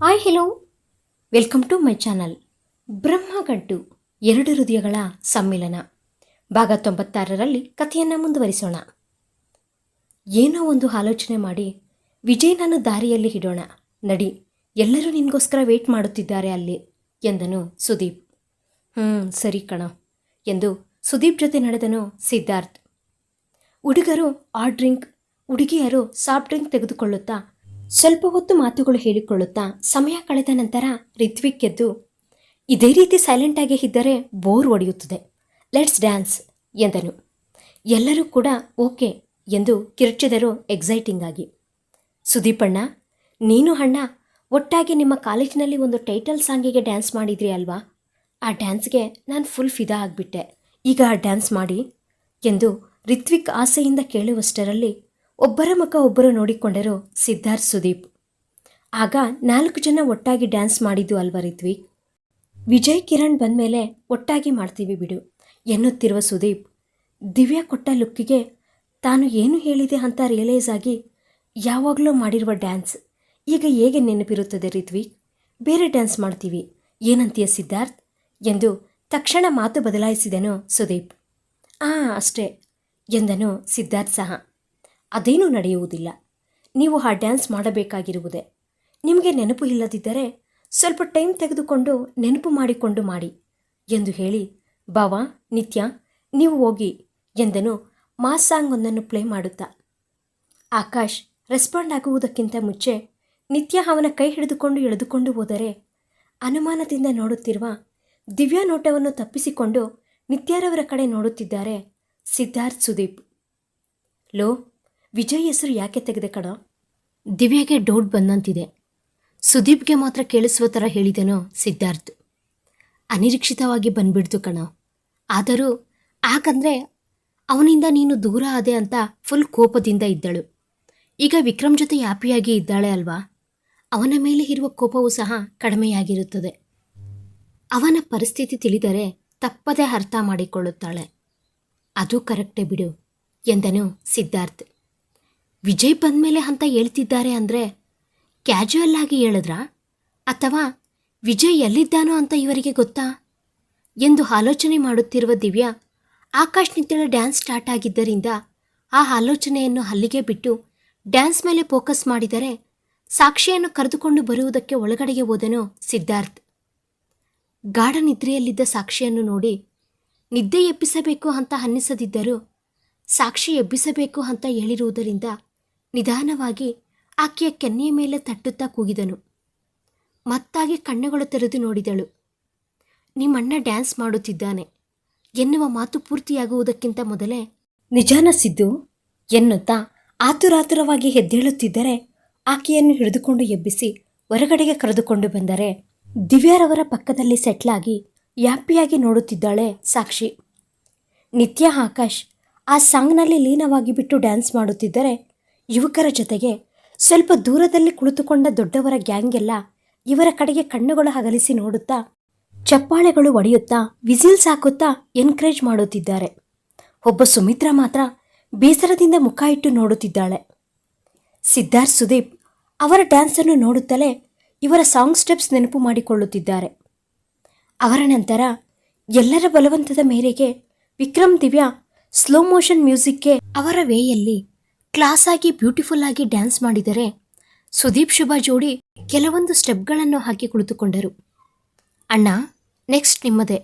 Hi hello welcome to my channel Brahmagaddu ಎರಡು ಹೃದಯಗಳ ಸಮ್ಮಿಲನ. ಭಾಗ ತೊಂಬತ್ತಾರರಲ್ಲಿ ಕಥೆಯನ್ನು ಮುಂದುವರಿಸೋಣ. ಏನೋ ಒಂದು ಆಲೋಚನೆ ಮಾಡಿ ವಿಜಯನನ್ನು ದಾರಿಯಲ್ಲಿ ಹಿಡೋಣ. ನಡಿ, ಎಲ್ಲರೂ ನಿನಗೋಸ್ಕರ ವೇಟ್ ಮಾಡುತ್ತಿದ್ದಾರೆ ಅಲ್ಲಿ ಎಂದನು ಸುದೀಪ್. ಹ್ಞೂ ಸರಿ ಕಣ ಎಂದು ಸುದೀಪ್ ಜೊತೆ ನಡೆದನು ಸಿದ್ಧಾರ್ಥ್. ಹುಡುಗರು ಆ ಡ್ರಿಂಕ್ ಹುಡುಗಿಯರು ಸಾಫ್ಟ್ ಡ್ರಿಂಕ್ ತೆಗೆದುಕೊಳ್ಳುತ್ತಾ ಸ್ವಲ್ಪ ಹೊತ್ತು ಮಾತುಗಳು ಹೇಳಿಕೊಳ್ಳುತ್ತಾ ಸಮಯ ಕಳೆದ ನಂತರ ರಿತ್ವಿಕ್ ಎದ್ದು, ಇದೇ ರೀತಿ ಸೈಲೆಂಟಾಗಿ ಇದ್ದರೆ ಬೋರ್ ಒಡೆಯುತ್ತದೆ. ಲೆಟ್ಸ್ ಡ್ಯಾನ್ಸ್ ಎಂದನು. ಎಲ್ಲರೂ ಕೂಡ ಓಕೆ ಎಂದು ಕಿರುಚಿದರು ಎಕ್ಸೈಟಿಂಗ್ ಆಗಿ. ಸುದೀಪಣ್ಣ ನೀನು ಅಣ್ಣ, ಒಟ್ಟಾಗಿ ನಿಮ್ಮ ಕಾಲೇಜಿನಲ್ಲಿ ಒಂದು ಟೈಟಲ್ ಸಾಂಗಿಗೆ ಡ್ಯಾನ್ಸ್ ಮಾಡಿದ್ರಿ ಅಲ್ವಾ? ಆ ಡ್ಯಾನ್ಸ್ಗೆ ನಾನು ಫುಲ್ ಫಿದಾ ಆಗಿಬಿಟ್ಟೆ. ಈಗ ಡ್ಯಾನ್ಸ್ ಮಾಡಿ, ಎಂದು ರಿತ್ವಿಕ್ ಆಸೆಯಿಂದ ಕೇಳುವಷ್ಟರಲ್ಲಿ ಒಬ್ಬರ ಮುಖ ಒಬ್ಬರು ನೋಡಿಕೊಂಡರು ಸಿದ್ಧಾರ್ಥ್ ಸುದೀಪ್. ಆಗ ನಾಲ್ಕು ಜನ ಒಟ್ಟಾಗಿ ಡ್ಯಾನ್ಸ್ ಮಾಡಿದ್ದು ಅಲ್ವ ರಿತ್ವಿಕ್ ವಿಜಯ್ ಕಿರಣ್ ಬಂದಮೇಲೆ ಒಟ್ಟಾಗಿ ಮಾಡ್ತೀವಿ ಬಿಡು, ಎನ್ನುತ್ತಿರುವ ಸುದೀಪ್. ದಿವ್ಯಾ ಕೊಟ್ಟ ಲುಕ್ಕಿಗೆ ತಾನು ಏನು ಹೇಳಿದೆ ಅಂತ ರಿಯಲೈಸ್ ಆಗಿ ಯಾವಾಗಲೂ ಮಾಡಿರುವ ಡ್ಯಾನ್ಸ್ ಈಗ ಹೇಗೆ ನೆನಪಿರುತ್ತದೆ ರಿತ್ವಿಕ್ ಬೇರೆ ಡ್ಯಾನ್ಸ್ ಮಾಡ್ತೀವಿ, ಏನಂತೀಯ ಸಿದ್ಧಾರ್ಥ್? ಎಂದು ತಕ್ಷಣ ಮಾತು ಬದಲಾಯಿಸಿದನು ಸುದೀಪ್. ಆ, ಅಷ್ಟೇ, ಎಂದನು ಸಿದ್ಧಾರ್ಥ್ ಸಹ. ಅದೇನೂ ನಡೆಯುವುದಿಲ್ಲ. ನೀವು ಆ ಡ್ಯಾನ್ಸ್ ಮಾಡಬೇಕಾಗಿರುವುದೇ. ನಿಮಗೆ ನೆನಪು ಇಲ್ಲದಿದ್ದರೆ ಸ್ವಲ್ಪ ಟೈಮ್ ತೆಗೆದುಕೊಂಡು ನೆನಪು ಮಾಡಿಕೊಂಡು ಮಾಡಿ ಎಂದು ಹೇಳಿ, ಬಾವಾ, ನಿತ್ಯ, ನೀವು ಹೋಗಿ ಎಂದನು ಮಾಸ್ ಸಾಂಗ್ ಒಂದನ್ನು ಪ್ಲೇ ಮಾಡುತ್ತಾ. ಆಕಾಶ್ ರೆಸ್ಪಾಂಡ್ ಆಗುವುದಕ್ಕಿಂತ ಮುಂಚೆ ನಿತ್ಯ ಅವನ ಕೈ ಹಿಡಿದುಕೊಂಡು ಎಳೆದುಕೊಂಡು ಹೋದರೆ ಅನುಮಾನದಿಂದ ನೋಡುತ್ತಿರುವ ದಿವ್ಯಾ ನೋಟವನ್ನು ತಪ್ಪಿಸಿಕೊಂಡು ನಿತ್ಯಾರವರ ಕಡೆ ನೋಡುತ್ತಿದ್ದಾರೆ ಸಿದ್ಧಾರ್ಥ್ ಸುದೀಪ್. ಲೋ ವಿಜಯ್ ಹೆಸರು ಯಾಕೆ ತೆಗೆದೆ ಕಣ? ದಿವ್ಯಾಗೆ ಡೌಟ್ ಬಂದಂತಿದೆ. ಸುದೀಪ್ಗೆ ಮಾತ್ರ ಕೇಳಿಸುವ ಥರ ಹೇಳಿದನೋ ಸಿದ್ಧಾರ್ಥ್. ಅನಿರೀಕ್ಷಿತವಾಗಿ ಬಂದ್ಬಿಡ್ತು ಕಣ. ಆದರೂ ಯಾಕಂದರೆ ಅವನಿಂದ ನೀನು ದೂರ ಆದೆ ಅಂತ ಫುಲ್ ಕೋಪದಿಂದ ಇದ್ದಳು. ಈಗ ವಿಕ್ರಮ್ ಜೊತೆ ಹ್ಯಾಪಿಯಾಗಿ ಇದ್ದಾಳೆ ಅಲ್ವಾ? ಅವನ ಮೇಲೆ ಇರುವ ಕೋಪವೂ ಸಹ ಕಡಿಮೆಯಾಗಿರುತ್ತದೆ. ಅವನ ಪರಿಸ್ಥಿತಿ ತಿಳಿದರೆ ತಪ್ಪದೇ ಅರ್ಥ ಮಾಡಿಕೊಳ್ಳುತ್ತಾಳೆ. ಅದು ಕರೆಕ್ಟೇ ಬಿಡು ಎಂದನು ಸಿದ್ಧಾರ್ಥ್. ವಿಜಯ್ ಬಂದಮೇಲೆ ಅಂತ ಹೇಳ್ತಿದ್ದಾರೆ ಅಂದರೆ ಕ್ಯಾಜುವಲ್ ಆಗಿ ಹೇಳಿದ್ರಾ? ಅಥವಾ ವಿಜಯ್ ಎಲ್ಲಿದ್ದಾನೋ ಅಂತ ಇವರಿಗೆ ಗೊತ್ತಾ? ಎಂದು ಆಲೋಚನೆ ಮಾಡುತ್ತಿರುವ ದಿವ್ಯಾ ಆಕಾಶ್ ನಿತ್ಯಳ ಡ್ಯಾನ್ಸ್ ಸ್ಟಾರ್ಟ್ ಆಗಿದ್ದರಿಂದ ಆ ಆಲೋಚನೆಯನ್ನು ಅಲ್ಲಿಗೆ ಬಿಟ್ಟು ಡ್ಯಾನ್ಸ್ ಮೇಲೆ ಫೋಕಸ್ ಮಾಡಿದರೆ ಸಾಕ್ಷಿಯನ್ನು ಕರೆದುಕೊಂಡು ಬರುವುದಕ್ಕೆ ಒಳಗಡೆಗೆ ಹೋದನು ಸಿದ್ಧಾರ್ಥ್. ಗಾಢ ನಿದ್ರೆಯಲ್ಲಿದ್ದ ಸಾಕ್ಷಿಯನ್ನು ನೋಡಿ ನಿದ್ದೆ ಎಬ್ಬಿಸಬೇಕು ಅಂತ ಅನ್ನಿಸದಿದ್ದರೂ ಸಾಕ್ಷಿ ಎಬ್ಬಿಸಬೇಕು ಅಂತ ಹೇಳಿರುವುದರಿಂದ ನಿಧಾನವಾಗಿ ಆಕೆಯ ಕೆನ್ನೆಯ ಮೇಲೆ ತಟ್ಟುತ್ತಾ ಕೂಗಿದನು. ಮತ್ತಾಗಿ ಕಣ್ಣುಗಳು ತೆರೆದು ನೋಡಿದಳು. ನಿಮ್ಮಣ್ಣ ಡ್ಯಾನ್ಸ್ ಮಾಡುತ್ತಿದ್ದಾನೆ. ಎನ್ನುವ ಮಾತು ಪೂರ್ತಿಯಾಗುವುದಕ್ಕಿಂತ ಮೊದಲೇ, ನಿಜಾನ ಸಿದ್ದು, ಎನ್ನುತ್ತಾ ಆತುರಾತುರವಾಗಿ ಹೆದ್ದೇಳುತ್ತಿದ್ದರೆ ಆಕೆಯನ್ನು ಹಿಡಿದುಕೊಂಡು ಎಬ್ಬಿಸಿ ಹೊರಗಡೆಗೆ ಕರೆದುಕೊಂಡು ಬಂದರೆ ದಿವ್ಯಾರವರ ಪಕ್ಕದಲ್ಲಿ ಸೆಟ್ಲಾಗಿ ಯಾಪಿಯಾಗಿ ನೋಡುತ್ತಿದ್ದಾಳೆ ಸಾಕ್ಷಿ. ನಿತ್ಯ ಆಕಾಶ್ ಆ ಸಾಂಗ್ನಲ್ಲಿ ಲೀನವಾಗಿ ಬಿಟ್ಟು ಡ್ಯಾನ್ಸ್ ಮಾಡುತ್ತಿದ್ದರೆ ಯುವಕರ ಜೊತೆಗೆ ಸ್ವಲ್ಪ ದೂರದಲ್ಲಿ ಕುಳಿತುಕೊಂಡ ದೊಡ್ಡವರ ಗ್ಯಾಂಗ್ ಎಲ್ಲ ಇವರ ಕಡೆಗೆ ಕಣ್ಣುಗಳು ಹಗಲಿಸಿ ನೋಡುತ್ತಾ, ಚಪ್ಪಾಳೆಗಳು ಒಡೆಯುತ್ತಾ ವಿಸಿಲ್ಸ್ ಹಾಕುತ್ತಾ ಎನ್ಕರೇಜ್ ಮಾಡುತ್ತಿದ್ದಾರೆ. ಒಬ್ಬ ಸುಮಿತ್ರ ಮಾತ್ರ ಬೇಸರದಿಂದ ಮುಖ ಇಟ್ಟು ನೋಡುತ್ತಿದ್ದಾಳೆ. ಸಿದ್ಧಾರ್ಥ್ ಸುದೀಪ್ ಅವರ ಡ್ಯಾನ್ಸನ್ನು ನೋಡುತ್ತಲೇ ಇವರ ಸಾಂಗ್ ಸ್ಟೆಪ್ಸ್ ನೆನಪು ಮಾಡಿಕೊಳ್ಳುತ್ತಿದ್ದಾರೆ. ಅವರ ನಂತರ ಎಲ್ಲರ ಬಲವಂತದ ಮೇರೆಗೆ ವಿಕ್ರಮ್ ದಿವ್ಯಾ ಸ್ಲೋ ಮೋಷನ್ ಮ್ಯೂಸಿಕ್ಗೆ ಅವರ ವೇಯಲ್ಲಿ ಕ್ಲಾಸ್ ಆಗಿ ಬ್ಯೂಟಿಫುಲ್ ಆಗಿ ಡ್ಯಾನ್ಸ್ ಮಾಡಿದರೆ ಸುದೀಪ್ ಶುಭ ಜೋಡಿ ಕೆಲವೊಂದು ಸ್ಟೆಪ್ಗಳನ್ನು ಹಾಕಿ ಕುಳಿತುಕೊಂಡರು. ಅಣ್ಣ, ನೆಕ್ಸ್ಟ್ ನಿಮ್ಮದೇ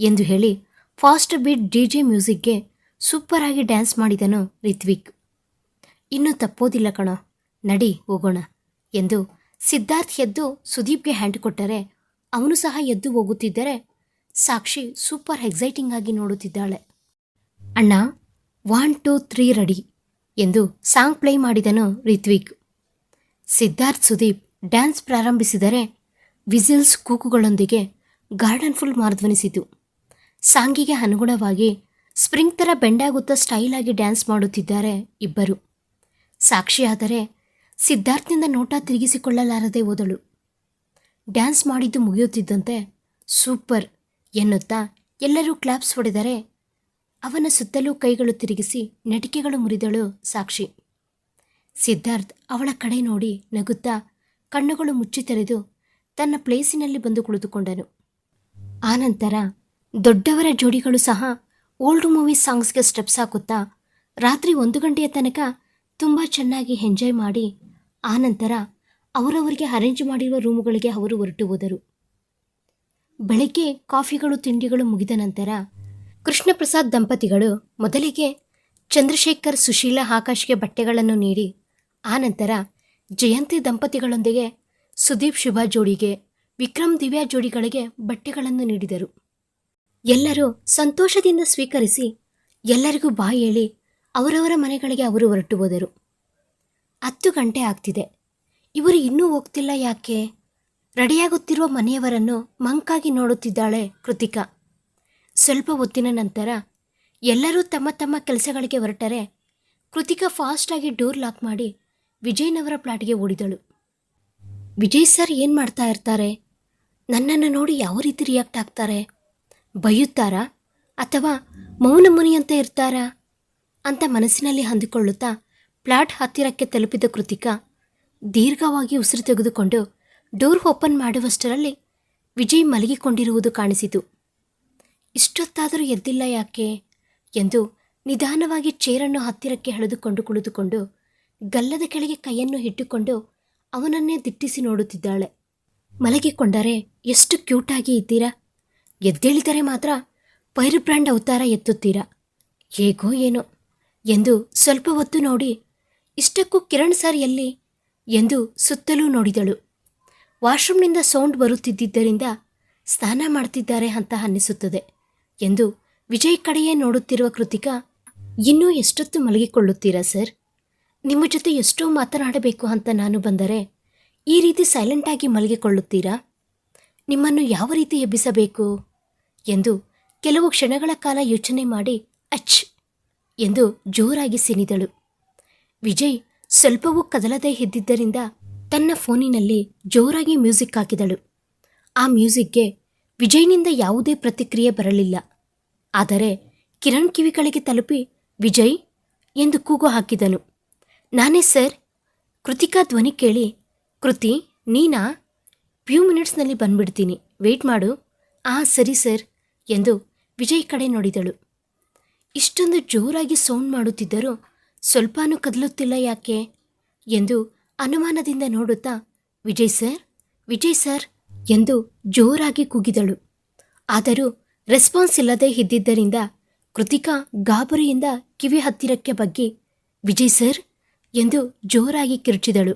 ಎಂದು ಹೇಳಿ ಫಾಸ್ಟ್ ಬೀಟ್ ಡಿ ಜೆ ಮ್ಯೂಸಿಕ್ಗೆ ಸೂಪರ್ ಆಗಿ ಡ್ಯಾನ್ಸ್ ಮಾಡಿದನು ರಿತ್ವಿಕ್. ಇನ್ನೂ ತಪ್ಪೋದಿಲ್ಲ ಕಣ, ನಡಿ ಹೋಗೋಣ ಎಂದು ಸಿದ್ಧಾರ್ಥ್ ಎದ್ದು ಸುದೀಪ್ಗೆ ಹ್ಯಾಂಡ್ ಕೊಟ್ಟರೆ ಅವನು ಸಹ ಎದ್ದು ಹೋಗುತ್ತಿದ್ದರೆ ಸಾಕ್ಷಿ ಸೂಪರ್ ಎಕ್ಸೈಟಿಂಗ್ ಆಗಿ ನೋಡುತ್ತಿದ್ದಾಳೆ. ಅಣ್ಣ, ಒನ್ ಟೂ ತ್ರೀ, ರೆಡಿ ಎಂದು ಸಾಂಗ್ ಪ್ಲೇ ಮಾಡಿದನು ರಿತ್ವಿಕ್. ಸಿದ್ಧಾರ್ಥ್ ಸುದೀಪ್ ಡ್ಯಾನ್ಸ್ ಪ್ರಾರಂಭಿಸಿದರೆ ವಿಸಿಲ್ಸ್ ಕೂಗುಗಳೊಂದಿಗೆ ಗಾರ್ಡನ್ ಫುಲ್ ಮಾರ್ಧ್ವನಿಸಿತು. ಸಾಂಗಿಗೆ ಅನುಗುಣವಾಗಿ ಸ್ಪ್ರಿಂಗ್ ಥರ ಬೆಂಡಾಗುತ್ತಾ ಸ್ಟೈಲ್ ಆಗಿ ಡ್ಯಾನ್ಸ್ ಮಾಡುತ್ತಿದ್ದಾರೆ ಇಬ್ಬರು. ಸಾಕ್ಷಿಯಾದರೆ ಸಿದ್ಧಾರ್ಥ್ನಿಂದ ನೋಟ ತಿರುಗಿಸಿಕೊಳ್ಳಲಾರದೆ ಹೋದಳು. ಡ್ಯಾನ್ಸ್ ಮಾಡಿದ್ದು ಮುಗಿಯುತ್ತಿದ್ದಂತೆ ಸೂಪರ್ ಎನ್ನುತ್ತಾ ಎಲ್ಲರೂ ಕ್ಲಾಪ್ಸ್ ಹೊಡೆದರೆ ಅವನ ಸುತ್ತಲೂ ಕೈಗಳು ತಿರುಗಿಸಿ ನಟಿಕೆಗಳು ಮುರಿದಳು ಸಾಕ್ಷಿ. ಸಿದ್ಧಾರ್ಥ್ ಅವಳ ಕಡೆ ನೋಡಿ ನಗುತ್ತಾ ಕಣ್ಣುಗಳು ಮುಚ್ಚಿ ತೆರೆದು ತನ್ನ ಪ್ಲೇಸಿನಲ್ಲಿ ಬಂದು ಕುಳಿತುಕೊಂಡನು. ಆನಂತರ ದೊಡ್ಡವರ ಜೋಡಿಗಳು ಸಹ ಓಲ್ಡ್ ಮೂವಿ ಸಾಂಗ್ಸ್ಗೆ ಸ್ಟೆಪ್ಸ್ ಹಾಕುತ್ತಾ ರಾತ್ರಿ ಒಂದು ಗಂಟೆಯ ತನಕ ತುಂಬ ಚೆನ್ನಾಗಿ ಎಂಜಾಯ್ ಮಾಡಿ ಆನಂತರ ಅವರವರಿಗೆ ಅರೇಂಜ್ ಮಾಡಿರುವ ರೂಮುಗಳಿಗೆ ಅವರು ಹೊರಟು ಹೋದರು. ಬೆಳಗ್ಗೆ ಕಾಫಿಗಳು ತಿಂಡಿಗಳು ಮುಗಿದ ನಂತರ ಕೃಷ್ಣಪ್ರಸಾದ್ ದಂಪತಿಗಳು ಮೊದಲಿಗೆ ಚಂದ್ರಶೇಖರ್, ಸುಶೀಲಾ ಆಕಾಶ್ಗೆ ಬಟ್ಟೆಗಳನ್ನು ನೀಡಿ ಆನಂತರ ಜಯಂತಿ ದಂಪತಿಗಳೊಂದಿಗೆ ಸುದೀಪ್ ಶುಭ ಜೋಡಿಗೆ, ವಿಕ್ರಮ್ ದಿವ್ಯಾ ಜೋಡಿಗಳಿಗೆ ಬಟ್ಟೆಗಳನ್ನು ನೀಡಿದರು. ಎಲ್ಲರೂ ಸಂತೋಷದಿಂದ ಸ್ವೀಕರಿಸಿ ಎಲ್ಲರಿಗೂ ಬಾಯಿ ಹೇಳಿ ಅವರವರ ಮನೆಗಳಿಗೆ ಅವರು ಹೊರಟು ಹೋದರು. ಹತ್ತು ಗಂಟೆ ಆಗ್ತಿದೆ. ಇವರು ಇನ್ನೂ ಹೋಗ್ತಿಲ್ಲ ಯಾಕೆ? ರೆಡಿಯಾಗುತ್ತಿರುವ ಮನೆಯವರನ್ನು ಮಂಕಾಗಿ ನೋಡುತ್ತಿದ್ದಾಳೆ ಕೃತಿಕಾ. ಸ್ವಲ್ಪ ಹೊತ್ತಿನ ನಂತರ ಎಲ್ಲರೂ ತಮ್ಮ ತಮ್ಮ ಕೆಲಸಗಳಿಗೆ ಹೊರಟರೆ ಕೃತಿಕಾ ಫಾಸ್ಟಾಗಿ ಡೋರ್ ಲಾಕ್ ಮಾಡಿ ವಿಜಯ್ನವರ ಪ್ಲಾಟ್ಗೆ ಓಡಿದಳು. ವಿಜಯ್ ಸರ್ ಏನು ಮಾಡ್ತಾ ಇರ್ತಾರೆ? ನನ್ನನ್ನು ನೋಡಿ ಯಾವ ರೀತಿ ರಿಯಾಕ್ಟ್ ಆಗ್ತಾರೆ? ಬೈಯುತ್ತಾರಾ? ಅಥವಾ ಮೌನ ಅಂತ ಇರ್ತಾರಾ? ಅಂತ ಮನಸ್ಸಿನಲ್ಲಿ ಹೊಂದಿಕೊಳ್ಳುತ್ತಾ ಪ್ಲಾಟ್ ಹತ್ತಿರಕ್ಕೆ ತಲುಪಿದ ಕೃತಿಕಾ ದೀರ್ಘವಾಗಿ ಉಸಿರು ತೆಗೆದುಕೊಂಡು ಡೋರ್ ಓಪನ್ ಮಾಡುವಷ್ಟರಲ್ಲಿ ವಿಜಯ್ ಮಲಗಿಕೊಂಡಿರುವುದು ಕಾಣಿಸಿತು. ಇಷ್ಟೊತ್ತಾದರೂ ಎದ್ದಿಲ್ಲ ಯಾಕೆ? ಎಂದು ನಿಧಾನವಾಗಿ ಚೇರನ್ನು ಹತ್ತಿರಕ್ಕೆ ಎಳೆದುಕೊಂಡು ಕುಳಿತುಕೊಂಡು ಗಲ್ಲದ ಕೆಳಗೆ ಕೈಯನ್ನು ಇಟ್ಟುಕೊಂಡು ಅವನನ್ನೇ ದಿಟ್ಟಿಸಿ ನೋಡುತ್ತಿದ್ದಾಳೆ. ಮಲಗಿಕೊಂಡರೆ ಎಷ್ಟು ಕ್ಯೂಟಾಗಿ ಇದ್ದೀರಾ? ಎದ್ದೇಳಿದರೆ ಮಾತ್ರ ಪೈರು ಬ್ರ್ಯಾಂಡ್ ಅವತಾರ ಎತ್ತುತ್ತೀರಾ? ಹೇಗೋ ಏನೋ ಎಂದು ಸ್ವಲ್ಪ ಹೊತ್ತು ನೋಡಿ ಇಷ್ಟಕ್ಕೂ ಕಿರಣ್ ಸರ್ ಎಲ್ಲಿ ಎಂದು ಸುತ್ತಲೂ ನೋಡಿದಳು. ವಾಶ್ರೂಮ್ನಿಂದ ಸೌಂಡ್ ಬರುತ್ತಿದ್ದರಿಂದ ಸ್ನಾನ ಮಾಡ್ತಿದ್ದಾರೆ ಅಂತ ಅನ್ನಿಸುತ್ತದೆ. ಎಂದು ವಿಜಯ್ ಕಡೆಯೇ ನೋಡುತ್ತಿರುವ ಕೃತಿಕಾ, ಇನ್ನೂ ಎಷ್ಟೊತ್ತು ಮಲಗಿಕೊಳ್ಳುತ್ತೀರಾ ಸರ್? ನಿಮ್ಮ ಜೊತೆ ಎಷ್ಟೋ ಮಾತನಾಡಬೇಕು ಅಂತ ನಾನು ಬಂದರೆ ಈ ರೀತಿ ಸೈಲೆಂಟಾಗಿ ಮಲಗಿಕೊಳ್ಳುತ್ತೀರಾ? ನಿಮ್ಮನ್ನು ಯಾವ ರೀತಿ ಎಬ್ಬಿಸಬೇಕು? ಎಂದು ಕೆಲವು ಕ್ಷಣಗಳ ಕಾಲ ಯೋಚನೆ ಮಾಡಿ ಅಚ್ ಎಂದು ಜೋರಾಗಿ ಸಿನಿದಳು. ವಿಜಯ್ ಸ್ವಲ್ಪವೂ ಕದಲದೇ ಇದ್ದಿದ್ದರಿಂದ ತನ್ನ ಫೋನಿನಲ್ಲಿ ಜೋರಾಗಿ ಮ್ಯೂಸಿಕ್ ಹಾಕಿದಳು. ಆ ಮ್ಯೂಸಿಕ್ಗೆ ವಿಜಯ್ನಿಂದ ಯಾವುದೇ ಪ್ರತಿಕ್ರಿಯೆ ಬರಲಿಲ್ಲ. ಆದರೆ ಕಿರಣ್ ಕಿವಿಗಳಿಗೆ ತಲುಪಿ, ವಿಜಯ್, ಎಂದು ಕೂಗು ಹಾಕಿದನು. ನಾನೇ ಸರ್, ಕೃತಿಕಾ ಧ್ವನಿ ಕೇಳಿ, ಕೃತಿ, ನೀನಾ? ಫ್ಯೂ ಮಿನಿಟ್ಸ್ನಲ್ಲಿ ಬಂದ್ಬಿಡ್ತೀನಿ. ವೆಯ್ಟ್ ಮಾಡು. ಆ, ಸರಿ ಸರ್, ಎಂದು ವಿಜಯ್ ಕಡೆ ನೋಡಿದಳು. ಇಷ್ಟೊಂದು ಜೋರಾಗಿ ಸೌಂಡ್ ಮಾಡುತ್ತಿದ್ದರೂ ಸ್ವಲ್ಪನೂ ಕದಲುತ್ತಿಲ್ಲ ಯಾಕೆ? ಎಂದು ಅನುಮಾನದಿಂದ ನೋಡುತ್ತಾ, ವಿಜಯ್ ಸರ್ ವಿಜಯ್ ಸರ್, ಎಂದು ಜೋರಾಗಿ ಕೂಗಿದಳು. ಆದರೂ ರೆಸ್ಪಾನ್ಸ್ ಇಲ್ಲದೆ ಇದ್ದಿದ್ದರಿಂದ ಕೃತಿಕಾ ಗಾಬರಿಯಿಂದ ಕಿವಿ ಹತ್ತಿರಕ್ಕೆ ಬಗ್ಗಿ, ವಿಜಯ್ ಸರ್, ಎಂದು ಜೋರಾಗಿ ಕಿರುಚಿದಳು.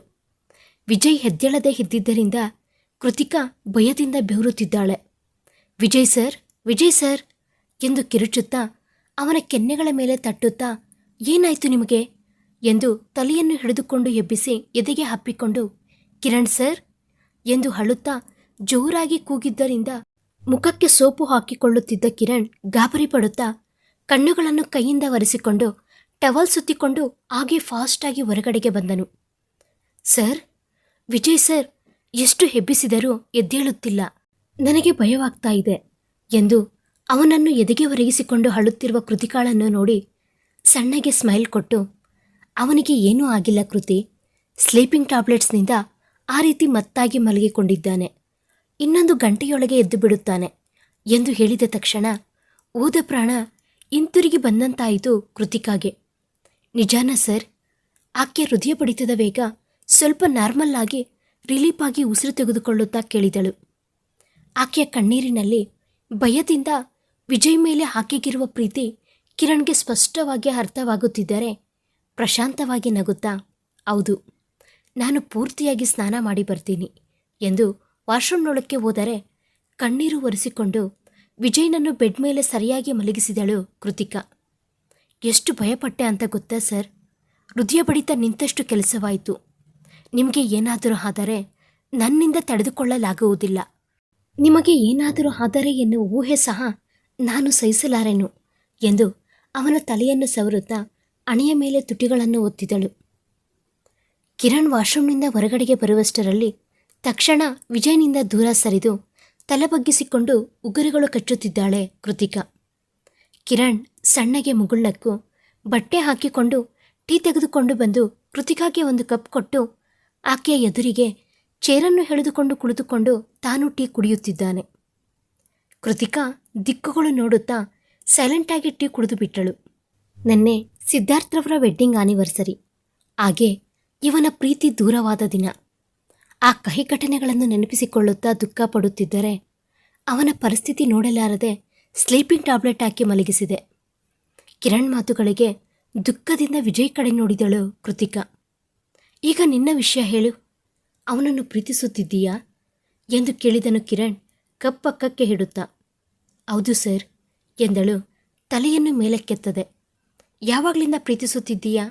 ವಿಜಯ್ ಹೆದ್ದೇಳದೆ ಇದ್ದಿದ್ದರಿಂದ ಕೃತಿಕಾ ಭಯದಿಂದ ಬೆವರುತ್ತಿದ್ದಾಳೆ. ವಿಜಯ್ ಸರ್ ವಿಜಯ್ ಸರ್, ಎಂದು ಕಿರುಚುತ್ತಾ, ಅವನ ಕೆನ್ನೆಗಳ ಮೇಲೆ ತಟ್ಟುತ್ತಾ, ಏನಾಯ್ತು ನಿಮಗೆ? ಎಂದು ತಲೆಯನ್ನು ಹಿಡಿದುಕೊಂಡು ಎಬ್ಬಿಸಿ ಎದೆಗೆ ಹಪ್ಪಿಕೊಂಡು ಕಿರಣ್ ಸರ್, ಎಂದು ಅಳುತ್ತಾ ಜೋರಾಗಿ ಕೂಗಿದ್ದರಿಂದ ಮುಖಕ್ಕೆ ಸೋಪು ಹಾಕಿಕೊಳ್ಳುತ್ತಿದ್ದ ಕಿರಣ್ ಗಾಬರಿ ಪಡುತ್ತಾ ಕಣ್ಣುಗಳನ್ನು ಕೈಯಿಂದ ಒರೆಸಿಕೊಂಡು ಟವಲ್ ಸುತ್ತಿಕೊಂಡು ಹಾಗೆ ಫಾಸ್ಟಾಗಿ ಹೊರಗಡೆಗೆ ಬಂದನು. ಸರ್, ವಿಜಯ್ ಸರ್, ಎಷ್ಟು ಹೆಬ್ಬಿಸಿದರೂ ಎದ್ದೇಳುತ್ತಿಲ್ಲ. ನನಗೆ ಭಯವಾಗ್ತಾ ಇದೆ ಎಂದು ಅವನನ್ನು ಎದೆಗೆ ಒರಗಿಸಿಕೊಂಡು ಅಳುತ್ತಿರುವ ಕೃತಿಕಾಳನ್ನು ನೋಡಿ ಸಣ್ಣಗೆ ಸ್ಮೈಲ್ ಕೊಟ್ಟು, ಅವನಿಗೆ ಏನೂ ಆಗಿಲ್ಲ ಕೃತಿ. ಸ್ಲೀಪಿಂಗ್ ಟ್ಯಾಬ್ಲೆಟ್ಸ್ನಿಂದ ಆ ರೀತಿ ಮತ್ತಾಗಿ ಮಲಗಿಕೊಂಡಿದ್ದಾನೆ. ಇನ್ನೊಂದು ಗಂಟೆಯೊಳಗೆ ಎದ್ದು ಬಿಡುತ್ತಾನೆ ಎಂದು ಹೇಳಿದ ತಕ್ಷಣ ಓದ ಪ್ರಾಣ ಹಿಂತಿರುಗಿ ಬಂದಂತಾಯಿತು ಕೃತಿಕಾಗೆ. ನಿಜಾನ ಸರ್, ಆಕೆ ಹೃದಯ ಬಡಿತದ ವೇಗ ಸ್ವಲ್ಪ ನಾರ್ಮಲ್ ಆಗಿ ರಿಲೀಫ್ ಆಗಿ ಉಸಿರು ತೆಗೆದುಕೊಳ್ಳುತ್ತಾ ಕೇಳಿದಳು. ಆಕೆಯ ಕಣ್ಣೀರಿನಲ್ಲಿ ಭಯದಿಂದ ವಿಜಯ್ ಮೇಲೆ ಆಕೆಗಿರುವ ಪ್ರೀತಿ ಕಿರಣ್ಗೆ ಸ್ಪಷ್ಟವಾಗಿ ಅರ್ಥವಾಗುತ್ತಿದ್ದರೆ ಪ್ರಶಾಂತವಾಗಿ ನಗುತ್ತಾ, ಹೌದು, ನಾನು ಪೂರ್ತಿಯಾಗಿ ಸ್ನಾನ ಮಾಡಿ ಬರ್ತೀನಿ ಎಂದು ವಾಶ್ರೂಮ್ನೊಳಕ್ಕೆ ಹೋದರೆ ಕಣ್ಣೀರು ಒರೆಸಿಕೊಂಡು ವಿಜಯ್ನನ್ನು ಬೆಡ್ ಮೇಲೆ ಸರಿಯಾಗಿ ಮಲಗಿಸಿದಳು ಕೃತಿಕಾ. ಎಷ್ಟು ಭಯಪಟ್ಟೆ ಅಂತ ಗೊತ್ತಾ ಸರ್? ಹೃದಯ ಬಡಿತ ನಿಂತಷ್ಟು ಕೆಲಸವಾಯಿತು. ನಿಮಗೆ ಏನಾದರೂ ಆದರೆ ನನ್ನಿಂದ ತಡೆದುಕೊಳ್ಳಲಾಗುವುದಿಲ್ಲ. ನಿಮಗೆ ಏನಾದರೂ ಆದರೆ ಎನ್ನುವ ಊಹೆ ಸಹ ನಾನು ಸಹಿಸಲಾರೆನು ಎಂದು ಅವನ ತಲೆಯನ್ನು ಸವರುತ್ತಾ ಅಣೆಯ ಮೇಲೆ ತುಟಿಗಳನ್ನು ಒತ್ತಿದಳು. ಕಿರಣ್ ವಾಶ್ರೂಮ್ನಿಂದ ಹೊರಗಡೆಗೆ ಬರುವಷ್ಟರಲ್ಲಿ ತಕ್ಷಣ ವಿಜಯನಿಂದ ದೂರ ಸರಿದು ತಲೆ ಬಗ್ಗಿಸಿಕೊಂಡು ಉಗುರುಗಳು ಕಚ್ಚುತ್ತಿದ್ದಾಳೆ ಕೃತಿಕಾ. ಕಿರಣ್ ಸಣ್ಣಗೆ ಮುಗುಳ್ನಕ್ಕು ಬಟ್ಟೆ ಹಾಕಿಕೊಂಡು ಟೀ ತೆಗೆದುಕೊಂಡು ಬಂದು ಕೃತಿಕಾಗೆ ಒಂದು ಕಪ್ ಕೊಟ್ಟು ಆಕೆಯ ಎದುರಿಗೆ ಚೇರನ್ನು ಎಳೆದುಕೊಂಡು ಕುಳಿತುಕೊಂಡು ತಾನು ಟೀ ಕುಡಿಯುತ್ತಿದ್ದಾನೆ. ಕೃತಿಕಾ ದಿಕ್ಕುಗಳು ನೋಡುತ್ತಾ ಸೈಲೆಂಟಾಗಿ ಟೀ ಕುಡಿದು ಬಿಟ್ಟಳು. ನಿನ್ನೆ ಸಿದ್ಧಾರ್ಥರವರ ವೆಡ್ಡಿಂಗ್ ಆನಿವರ್ಸರಿ. ಹಾಗೆ ಇವನ ಪ್ರೀತಿ ದೂರವಾದ ದಿನ. ಆ ಕಹಿ ಘಟನೆಗಳನ್ನು ನೆನಪಿಸಿಕೊಳ್ಳುತ್ತಾ ದುಃಖ ಪಡುತ್ತಿದ್ದರೆ ಅವನ ಪರಿಸ್ಥಿತಿ ನೋಡಲಾರದೆ ಸ್ಲೀಪಿಂಗ್ ಟ್ಯಾಬ್ಲೆಟ್ ಹಾಕಿ ಮಲಗಿಸಿದೆ. ಕಿರಣ್ ಮಾತುಗಳಿಗೆ ದುಃಖದಿಂದ ವಿಜಯ್ ಕಡೆ ನೋಡಿದಳು ಕೃತಿಕಾ. ಈಗ ನಿನ್ನ ವಿಷಯ ಹೇಳು. ಅವನನ್ನು ಪ್ರೀತಿಸುತ್ತಿದ್ದೀಯಾ? ಎಂದು ಕೇಳಿದನು ಕಿರಣ್ ಕಪ್ಪಕ್ಕಕ್ಕೆ ಹಿಡುತ್ತಾ. ಹೌದು ಸರ್ ಎಂದಳು ತಲೆಯನ್ನು ಮೇಲಕ್ಕೆತ್ತದೆ. ಯಾವಾಗಲಿಂದ ಪ್ರೀತಿಸುತ್ತಿದ್ದೀಯಾ?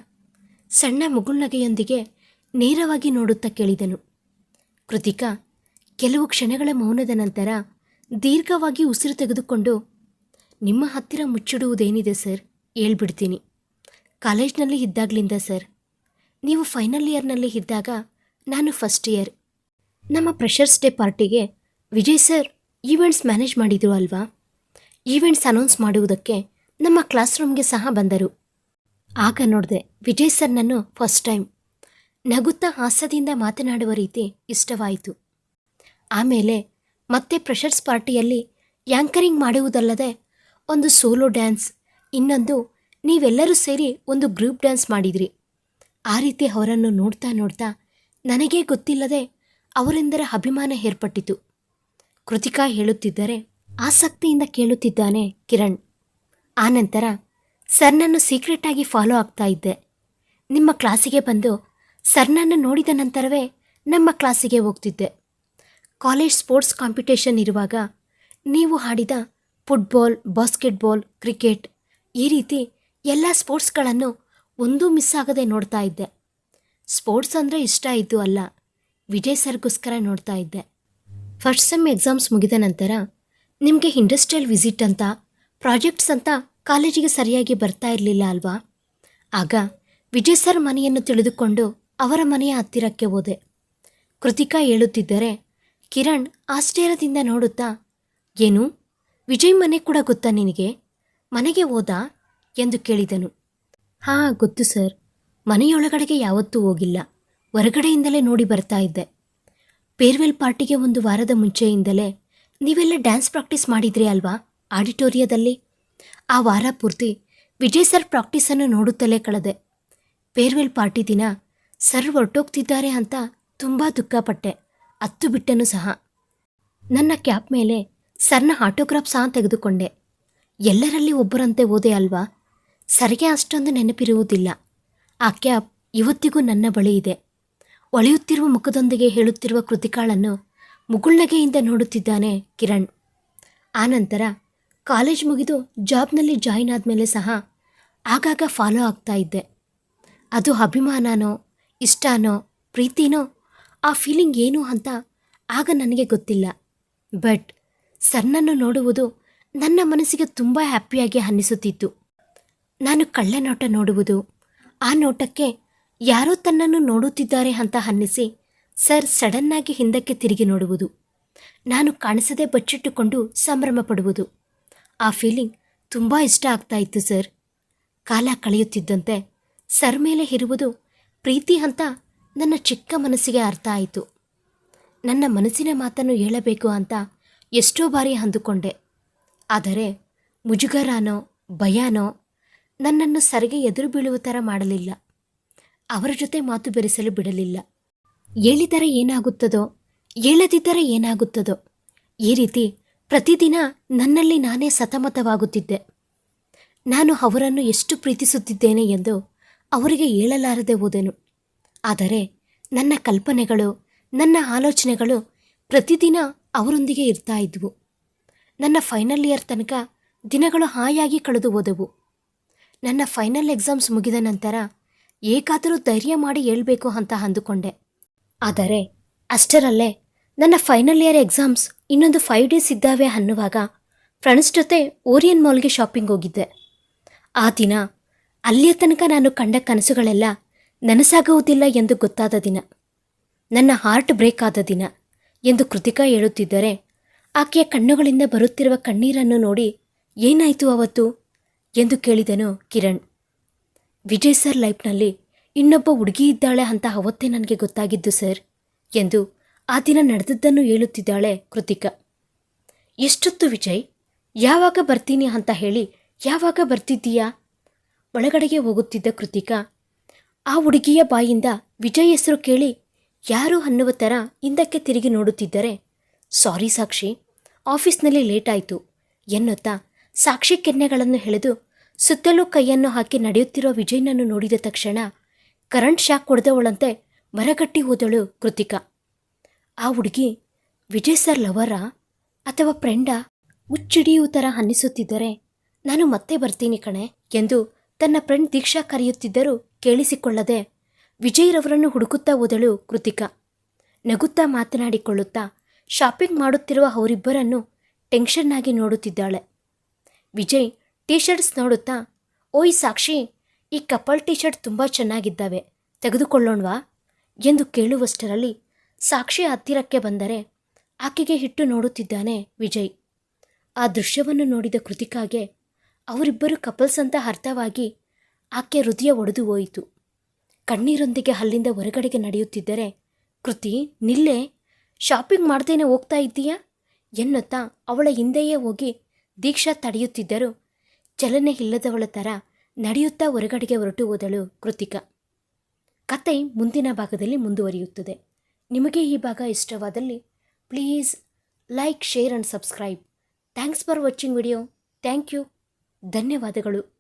ಸಣ್ಣ ಮುಗುಳ್ನಗೆಯೊಂದಿಗೆ ನೇರವಾಗಿ ನೋಡುತ್ತಾ ಕೇಳಿದನು. ಕೃತಿಕಾ, ಕೆಲವು ಕ್ಷಣಗಳ ಮೌನದ ನಂತರ ದೀರ್ಘವಾಗಿ ಉಸಿರು ತೆಗೆದುಕೊಂಡು, ನಿಮ್ಮ ಹತ್ತಿರ ಮುಚ್ಚಿಡುವುದೇನಿದೆ ಸರ್? ಹೇಳ್ಬಿಡ್ತೀನಿ. ಕಾಲೇಜ್ನಲ್ಲಿ ಇದ್ದಾಗ್ಲಿಂದ ಸರ್. ನೀವು ಫೈನಲ್ ಇಯರ್ನಲ್ಲಿ ಇದ್ದಾಗ ನಾನು ಫಸ್ಟ್ ಇಯರ್. ನಮ್ಮ ಫ್ರೆಷರ್ಸ್ ಡೇ ಪಾರ್ಟಿಗೆ ವಿಜಯ್ ಸರ್ ಈವೆಂಟ್ಸ್ ಮ್ಯಾನೇಜ್ ಮಾಡಿದರು ಅಲ್ವಾ? ಈವೆಂಟ್ಸ್ ಅನೌನ್ಸ್ ಮಾಡುವುದಕ್ಕೆ ನಮ್ಮ ಕ್ಲಾಸ್ ರೂಮ್ಗೆ ಸಹ ಬಂದರು. ಆಗ ನೋಡಿದೆ ವಿಜಯ್ ಸರ್ ನಾನು ಫಸ್ಟ್ ಟೈಮ್. ನಗುತ್ತಾ ಹಾಸ್ಯದಿಂದ ಮಾತನಾಡುವ ರೀತಿ ಇಷ್ಟವಾಯಿತು. ಆಮೇಲೆ ಮತ್ತೆ ಪ್ರೆಷರ್ಸ್ ಪಾರ್ಟಿಯಲ್ಲಿ ಯಾಂಕರಿಂಗ್ ಮಾಡುವುದಲ್ಲದೆ ಒಂದು ಸೋಲೋ ಡ್ಯಾನ್ಸ್, ಇನ್ನೊಂದು ನೀವೆಲ್ಲರೂ ಸೇರಿ ಒಂದು ಗ್ರೂಪ್ ಡ್ಯಾನ್ಸ್ ಮಾಡಿದಿರಿ. ಆ ರೀತಿ ಅವರನ್ನು ನೋಡ್ತಾ ನೋಡ್ತಾ ನನಗೇ ಗೊತ್ತಿಲ್ಲದೆ ಅವರೆಂದರೆ ಅಭಿಮಾನ ಏರ್ಪಟ್ಟಿತು. ಕೃತಿಕಾ ಹೇಳುತ್ತಿದ್ದರೆ ಆಸಕ್ತಿಯಿಂದ ಕೇಳುತ್ತಿದ್ದಾನೆ ಕಿರಣ್. ಆನಂತರ ಸರ್ನನ್ನು ಸೀಕ್ರೆಟಾಗಿ ಫಾಲೋ ಆಗ್ತಾ ಇದ್ದೆ. ನಿಮ್ಮ ಕ್ಲಾಸಿಗೆ ಬಂದು ಸರ್ನನ್ನು ನೋಡಿದ ನಂತರವೇ ನಮ್ಮ ಕ್ಲಾಸಿಗೆ ಹೋಗ್ತಿದ್ದೆ. ಕಾಲೇಜ್ ಸ್ಪೋರ್ಟ್ಸ್ ಕಾಂಪಿಟೇಷನ್ ಇರುವಾಗ ನೀವು ಹಾಡಿದ ಫುಟ್ಬಾಲ್, ಬಾಸ್ಕೆಟ್ಬಾಲ್, ಕ್ರಿಕೆಟ್ ಈ ರೀತಿ ಎಲ್ಲ ಸ್ಪೋರ್ಟ್ಸ್ಗಳನ್ನು ಒಂದೂ ಮಿಸ್ ಆಗದೆ ನೋಡ್ತಾ ಇದ್ದೆ. ಸ್ಪೋರ್ಟ್ಸ್ ಅಂದರೆ ಇಷ್ಟ ಇದ್ದು ಅಲ್ಲ, ವಿಜಯ್ ಸರ್ಗೋಸ್ಕರ ನೋಡ್ತಾ ಇದ್ದೆ. ಫಸ್ಟ್ ಸೆಮ್ ಎಕ್ಸಾಮ್ಸ್ ಮುಗಿದ ನಂತರ ನಿಮಗೆ ಇಂಡಸ್ಟ್ರಿಯಲ್ ವಿಸಿಟ್ ಅಂತ, ಪ್ರಾಜೆಕ್ಟ್ಸ್ ಅಂತ ಕಾಲೇಜಿಗೆ ಸರಿಯಾಗಿ ಬರ್ತಾ ಇರಲಿಲ್ಲ ಅಲ್ವಾ? ಆಗ ವಿಜಯ್ ಸರ್ ಮನೆಯನ್ನು ತಿಳಿದುಕೊಂಡು ಅವರ ಮನೆಯ ಹತ್ತಿರಕ್ಕೆ ಹೋದೆ. ಕೃತಿಕಾ ಹೇಳುತ್ತಿದ್ದರೆ, ಕಿರಣ್ ಆಶ್ಚರ್ಯದಿಂದ ನೋಡುತ್ತಾ, ಏನು? ವಿಜಯ್ ಮನೆ ಕೂಡ ಗೊತ್ತಾ ನಿನಗೆ? ಮನೆಗೆ ಹೋದ? ಎಂದು ಕೇಳಿದನು. ಹಾಂ, ಗೊತ್ತು ಸರ್. ಮನೆಯೊಳಗಡೆಗೆ ಯಾವತ್ತೂ ಹೋಗಿಲ್ಲ. ಹೊರಗಡೆಯಿಂದಲೇ ನೋಡಿ ಬರ್ತಾ ಇದ್ದೆ. ಪೇರ್ವೆಲ್ ಪಾರ್ಟಿಗೆ ಒಂದು ವಾರದ ಮುಂಚೆಯಿಂದಲೇ ನೀವೆಲ್ಲ ಡ್ಯಾನ್ಸ್ ಪ್ರಾಕ್ಟೀಸ್ ಮಾಡಿದ್ರಿ ಅಲ್ವಾ, ಆಡಿಟೋರಿಯದಲ್ಲಿ? ಆ ವಾರ ಪೂರ್ತಿ ವಿಜಯ್ ಸರ್ ಪ್ರಾಕ್ಟೀಸನ್ನು ನೋಡುತ್ತಲೇ ಕಳೆದೆ. ಪೇರ್ವೆಲ್ ಪಾರ್ಟಿ ದಿನ ಸರ್ ಹೊರಟೋಗ್ತಿದ್ದಾರೆ ಅಂತ ತುಂಬ ದುಃಖಪಟ್ಟೆ. ಹತ್ತು ಬಿಟ್ಟನು ಸಹ. ನನ್ನ ಕ್ಯಾಪ್ ಮೇಲೆ ಸರ್ನ ಆಟೋಗ್ರಾಫ್ ಸಹ ತೆಗೆದುಕೊಂಡೆ. ಎಲ್ಲರಲ್ಲಿ ಒಬ್ಬರಂತೆ ಓದೆ ಅಲ್ವಾ? ಸರ್ಗೆ ಅಷ್ಟೊಂದು ನೆನಪಿರುವುದಿಲ್ಲ. ಆ ಕ್ಯಾಪ್ ಇವತ್ತಿಗೂ ನನ್ನ ಬಳಿ ಇದೆ. ಒಳೆಯುತ್ತಿರುವ ಮುಖದೊಂದಿಗೆ ಹೇಳುತ್ತಿರುವ ಕೃತಿಕಾಳನ್ನು ಮುಗುಳ್ನಗೆಯಿಂದ ನೋಡುತ್ತಿದ್ದಾನೆ ಕಿರಣ್. ಆನಂತರ ಕಾಲೇಜ್ ಮುಗಿದು ಜಾಬ್ನಲ್ಲಿ ಜಾಯಿನ್ ಆದಮೇಲೆ ಸಹ ಆಗಾಗ ಫಾಲೋ ಆಗ್ತಾ ಇದ್ದೆ. ಅದು ಅಭಿಮಾನನೋ ಇಷ್ಟನೋ, ಪ್ರೀತಿನೋ, ಆ ಫೀಲಿಂಗ್ ಏನು ಅಂತ ಆಗ ನನಗೆ ಗೊತ್ತಿಲ್ಲ. ಬಟ್ ಸರ್ನನ್ನು ನೋಡುವುದು ನನ್ನ ಮನಸ್ಸಿಗೆ ತುಂಬ ಹ್ಯಾಪಿಯಾಗಿ ಅನ್ನಿಸುತ್ತಿತ್ತು. ನಾನು ಕಳ್ಳ ನೋಟ ನೋಡುವುದು, ಆ ನೋಟಕ್ಕೆ ಯಾರೋ ತನ್ನನ್ನು ನೋಡುತ್ತಿದ್ದಾರೆ ಅಂತ ಅನ್ನಿಸಿ ಸರ್ ಸಡನ್ನಾಗಿ ಹಿಂದಕ್ಕೆ ತಿರುಗಿ ನೋಡುವುದು. ನಾನು ಕಾಣಿಸದೆ ಬಚ್ಚಿಟ್ಟುಕೊಂಡು ಸಂಭ್ರಮ ಪಡುವುದು ಆ ಫೀಲಿಂಗ್ ತುಂಬ ಇಷ್ಟ ಆಗ್ತಾ ಇತ್ತು ಸರ್. ಕಾಲ ಕಳೆಯುತ್ತಿದ್ದಂತೆ ಸರ್ ಮೇಲೆ ಇರುವುದು ಪ್ರೀತಿ ಅಂತ ನನ್ನ ಚಿಕ್ಕ ಮನಸ್ಸಿಗೆ ಅರ್ಥ ಆಯಿತು. ನನ್ನ ಮನಸ್ಸಿನ ಮಾತನ್ನು ಹೇಳಬೇಕು ಅಂತ ಎಷ್ಟೋ ಬಾರಿ ಅಂದುಕೊಂಡೆ. ಆದರೆ ಮುಜುಗರಾನೋ, ಭಯಾನೋ ನನ್ನನ್ನು ಸರಿಗೆ ಎದುರು ಬೀಳುವ ಥರ ಮಾಡಲಿಲ್ಲ. ಅವರ ಜೊತೆ ಮಾತು ಬೆರೆಸಲು ಬಿಡಲಿಲ್ಲ. ಹೇಳಿದರೆ ಏನಾಗುತ್ತದೋ, ಹೇಳದಿದ್ದರೆ ಏನಾಗುತ್ತದೋ, ಈ ರೀತಿ ಪ್ರತಿದಿನ ನನ್ನಲ್ಲಿ ನಾನೇ ಸತಮತವಾಗುತ್ತಿದ್ದೆ. ನಾನು ಅವರನ್ನು ಎಷ್ಟು ಪ್ರೀತಿಸುತ್ತಿದ್ದೇನೆ ಎಂದು ಅವರಿಗೆ ಹೇಳಲಾರದೆ ಹೋದೆನು. ಆದರೆ ನನ್ನ ಕಲ್ಪನೆಗಳು, ನನ್ನ ಆಲೋಚನೆಗಳು ಪ್ರತಿದಿನ ಅವರೊಂದಿಗೆ ಇರ್ತಾ ಇದ್ವು. ನನ್ನ ಫೈನಲ್ ಇಯರ್ ತನಕ ದಿನಗಳು ಹಾಯಾಗಿ ಕಳೆದು ಹೋದವು. ನನ್ನ ಫೈನಲ್ ಎಕ್ಸಾಮ್ಸ್ ಮುಗಿದ ನಂತರ ಏಕಾದರೂ ಧೈರ್ಯ ಮಾಡಿ ಹೇಳಬೇಕು ಅಂತ ಅಂದುಕೊಂಡೆ. ಆದರೆ ಅಷ್ಟರಲ್ಲೇ ನನ್ನ ಫೈನಲ್ ಇಯರ್ ಎಕ್ಸಾಮ್ಸ್ ಇನ್ನೊಂದು ಫೈವ್ ಡೇಸ್ ಇದ್ದಾವೆ ಅನ್ನುವಾಗ ಫ್ರೆಂಡ್ಸ್ ಜೊತೆ ಓರಿಯನ್ ಮಾಲ್ಗೆ ಶಾಪಿಂಗ್ ಹೋಗಿದ್ದೆ. ಆ ದಿನ ಅಲ್ಲಿಯ ತನಕ ನಾನು ಕಂಡ ಕನಸುಗಳೆಲ್ಲ ನನಸಾಗುವುದಿಲ್ಲ ಎಂದು ಗೊತ್ತಾದ ದಿನ. ನನ್ನ ಹಾರ್ಟ್ ಬ್ರೇಕ್ ಆದ ದಿನ ಎಂದು ಕೃತಿಕಾ ಹೇಳುತ್ತಿದ್ದರೆ ಆಕೆಯ ಕಣ್ಣುಗಳಿಂದ ಬರುತ್ತಿರುವ ಕಣ್ಣೀರನ್ನು ನೋಡಿ ಏನಾಯಿತು ಅವತ್ತು ಎಂದು ಕೇಳಿದನು ಕಿರಣ್. ವಿಜಯ್ ಸರ್ ಲೈಫ್ನಲ್ಲಿ ಇನ್ನೊಬ್ಬ ಹುಡುಗಿ ಇದ್ದಾಳೆ ಅಂತ ಅವತ್ತೇ ನನಗೆ ಗೊತ್ತಾಗಿದ್ದು ಸರ್ ಎಂದು ಆ ದಿನ ನಡೆದದ್ದನ್ನು ಹೇಳುತ್ತಿದ್ದಾಳೆ ಕೃತಿಕಾ. ಎಷ್ಟೊತ್ತು ವಿಜಯ್, ಯಾವಾಗ ಬರ್ತೀನಿ ಅಂತ ಹೇಳಿ ಯಾವಾಗ ಬರ್ತಿದ್ದೀಯಾ? ಒಳಗಡೆಗೆ ಹೋಗುತ್ತಿದ್ದ ಕೃತಿಕಾ, ಆ ಹುಡುಗಿಯ ಬಾಯಿಂದ ವಿಜಯ್ ಹೆಸರು ಕೇಳಿ ಯಾರು ಅನ್ನುವ ಥರ ಹಿಂದಕ್ಕೆ ತಿರುಗಿ ನೋಡುತ್ತಿದ್ದರೆ, ಸಾರಿ ಸಾಕ್ಷಿ, ಆಫೀಸ್ನಲ್ಲಿ ಲೇಟ್ ಆಯಿತು ಎನ್ನುತ್ತಾ ಸಾಕ್ಷಿ ಕೆನ್ನೆಗಳನ್ನು ಎಳೆದು ಸುತ್ತಲೂ ಕೈಯನ್ನು ಹಾಕಿ ನಡೆಯುತ್ತಿರೋ ವಿಜಯ್ನನ್ನು ನೋಡಿದ ತಕ್ಷಣ ಕರೆಂಟ್ ಶಾಕ್ ಹೊಡೆದವಳಂತೆ ಮರಗಟ್ಟಿ ಹೋದಳು ಕೃತಿಕಾ. ಆ ಹುಡುಗಿ, ವಿಜಯ್ ಸರ್ ಲವರಾ ಅಥವಾ ಫ್ರೆಂಡಾ? ಹುಚ್ಚಿಡಿಯುವ ಥರ ಅನ್ನಿಸುತ್ತಿದ್ದರೆ ನಾನು ಮತ್ತೆ ಬರ್ತೀನಿ ಕಣೆ ಎಂದು ತನ್ನ ಫ್ರೆಂಡ್ ದೀಕ್ಷಾ ಕರೆಯುತ್ತಿದ್ದರೂ ಕೇಳಿಸಿಕೊಳ್ಳದೆ ವಿಜಯ್ರವರನ್ನು ಹುಡುಕುತ್ತಾ ಹೋದಳು ಕೃತಿಕಾ. ನಗುತ್ತಾ ಮಾತನಾಡಿಕೊಳ್ಳುತ್ತಾ ಶಾಪಿಂಗ್ ಮಾಡುತ್ತಿರುವ ಅವರಿಬ್ಬರನ್ನು ಟೆನ್ಷನ್ ಆಗಿ ನೋಡುತ್ತಿದ್ದಾಳೆ. ವಿಜಯ್ ಟೀ ಶರ್ಟ್ಸ್ ನೋಡುತ್ತಾ, ಓಯ್ ಸಾಕ್ಷಿ, ಈ ಕಪಲ್ ಟೀ ಶರ್ಟ್ ತುಂಬ ಚೆನ್ನಾಗಿದ್ದಾವೆ, ತೆಗೆದುಕೊಳ್ಳೋಣವಾ? ಎಂದು ಕೇಳುವಷ್ಟರಲ್ಲಿ ಸಾಕ್ಷಿ ಹತ್ತಿರಕ್ಕೆ ಬಂದರೆ ಆಕೆಗೆ ಹಿಟ್ಟು ನೋಡುತ್ತಿದ್ದಾನೆ ವಿಜಯ್. ಆ ದೃಶ್ಯವನ್ನು ನೋಡಿದ ಕೃತಿಕಾಗೆ ಅವರಿಬ್ಬರು ಕಪಲ್ಸ್ ಅಂತ ಅರ್ಥವಾಗಿ ಆಕೆ ಹೃದಯ ಒಡೆದು ಹೋಯಿತು. ಕಣ್ಣೀರೊಂದಿಗೆ ಅಲ್ಲಿಂದ ಹೊರಗಡೆಗೆ ನಡೆಯುತ್ತಿದ್ದರೆ, ಕೃತಿ, ನಿಲ್ಲೆ ಶಾಪಿಂಗ್ ಮಾಡ್ತೇನೆ ಹೋಗ್ತಾ ಇದ್ದೀಯಾ? ಎನ್ನುತ್ತಾ ಅವಳ ಹಿಂದೆಯೇ ಹೋಗಿ ದೀಕ್ಷಾ ತಡೆಯುತ್ತಿದ್ದರೂ ಚಲನೆ ಇಲ್ಲದವಳ ಥರ ನಡೆಯುತ್ತಾ ಹೊರಗಡೆಗೆ ಹೊರಟು ಹೋದಳು ಕೃತಿಕಾ. ಕತೆ ಮುಂದಿನ ಭಾಗದಲ್ಲಿ ಮುಂದುವರಿಯುತ್ತದೆ. ನಿಮಗೆ ಈ ಭಾಗ ಇಷ್ಟವಾದಲ್ಲಿ please like, share and subscribe. Thanks for watching video. Thank you. ಧನ್ಯವಾದಗಳು.